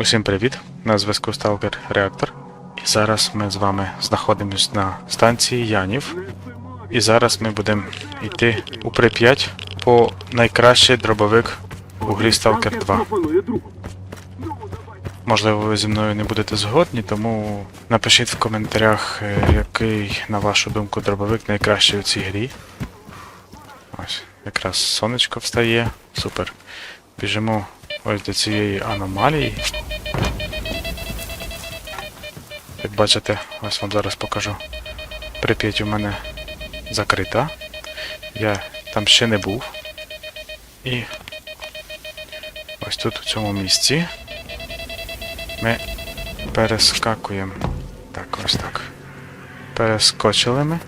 Усім привіт! На зв'язку Stalker Реактор. І зараз ми з вами знаходимось на станції Янів. І зараз ми будемо йти у Прип'ять по найкращий дробовик у грі Stalker 2. Можливо, ви зі мною не будете згодні, тому напишіть в коментарях, е, який, на вашу думку, дробовик найкращий у цій грі. Ось, якраз сонечко встає. Супер. Біжимо ось до цієї аномалії. Як бачите, ось вам зараз покажу. Прип'ять у мене закрита. Я там ще не був. І ось тут у цьому місці ми перескакуємо. Так, ось так. Перескочили ми.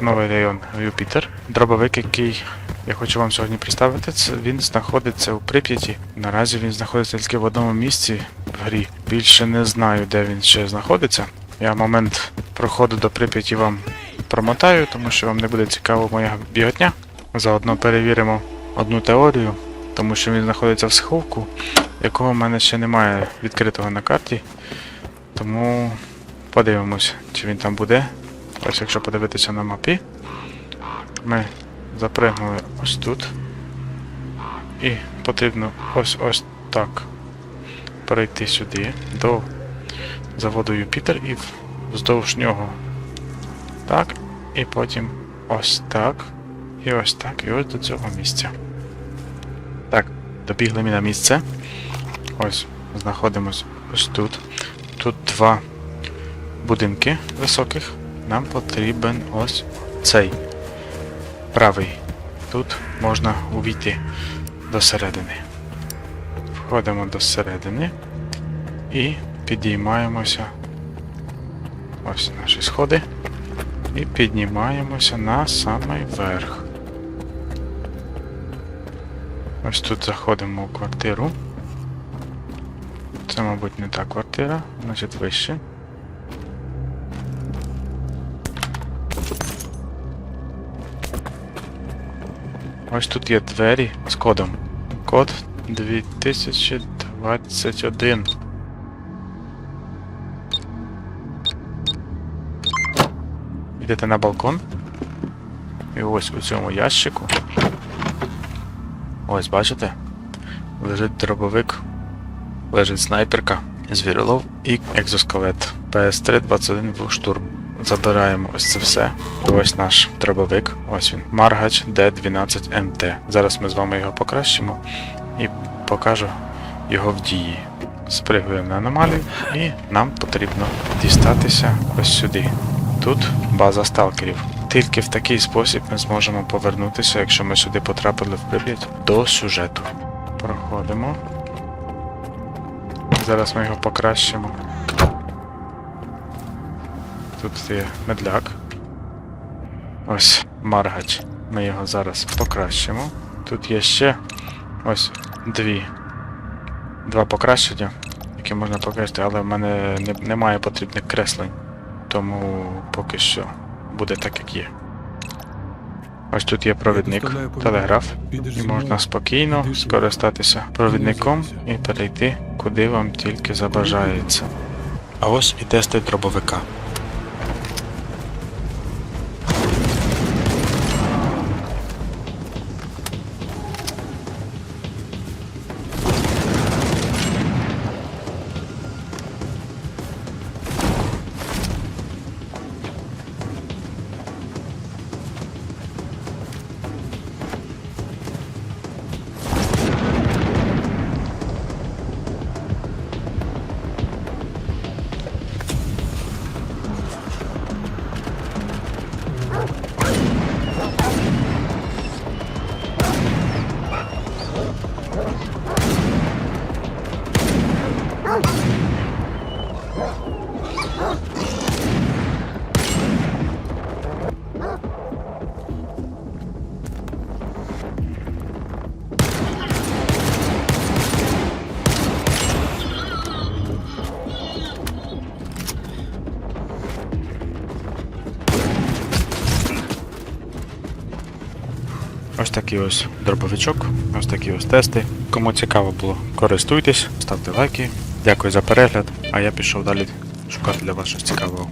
Новий район Юпітер. Дробовик, який я хочу вам сьогодні представити, це він знаходиться у Прип'яті. Наразі він знаходиться тільки в одному місці в грі. Більше не знаю, де він ще знаходиться. Я момент проходу до Прип'яті вам промотаю, тому що вам не буде цікаво моя біготня. Заодно перевіримо одну теорію, тому що він знаходиться в сховку, якого в мене ще немає відкритого на карті. Тому подивимось, чи він там буде. Ось якщо подивитися на мапі, ми запригнули ось тут. І потрібно ось ось так перейти сюди до заводу Юпітер і вздовж нього. Так, і потім ось так. І ось так, і ось до цього місця. Так, добігли ми на місце. Ось, знаходимось ось тут. Тут два будинки високих. Нам потрібен ось цей правий. Тут можна увійти до середини. Входимо до середини і підіймаємося. Ось наші сходи. І піднімаємося на самий верх. Ось тут заходимо у квартиру. Це, мабуть, не та квартира, значить вище. Ось тут є двері з кодом. Код 2021. Йдете на балкон. І ось у цьому ящику. Ось, бачите? Лежить дробовик, лежить снайперка, звіролов і екзоскелет. PS3 21 штурм. Забираємо ось це все. Ось наш дробовик. Ось він. Маргач D12MT. Зараз ми з вами його покращимо і покажу його в дії. Спригуємо на аномалію і нам потрібно дістатися ось сюди. Тут база сталкерів. Тільки в такий спосіб ми зможемо повернутися, якщо ми сюди потрапили в Прип'ять, до сюжету. Проходимо. Зараз ми його покращимо. Тут є медляк. Ось маргач. Ми його зараз покращимо. Тут є ще ось дві. Два покращення, які можна покращити, але в мене не, немає потрібних креслень. Тому поки що буде так, як є. Ось тут є провідник, телеграф, і можна спокійно скористатися провідником і перейти, куди вам тільки забажається. А ось і тести дробовика. Ось такий ось дробовичок, ось такі ось тести. Кому цікаво було, користуйтесь, ставте лайки, Дякую за перегляд, а я пішов далі шукати для вас щось цікавого.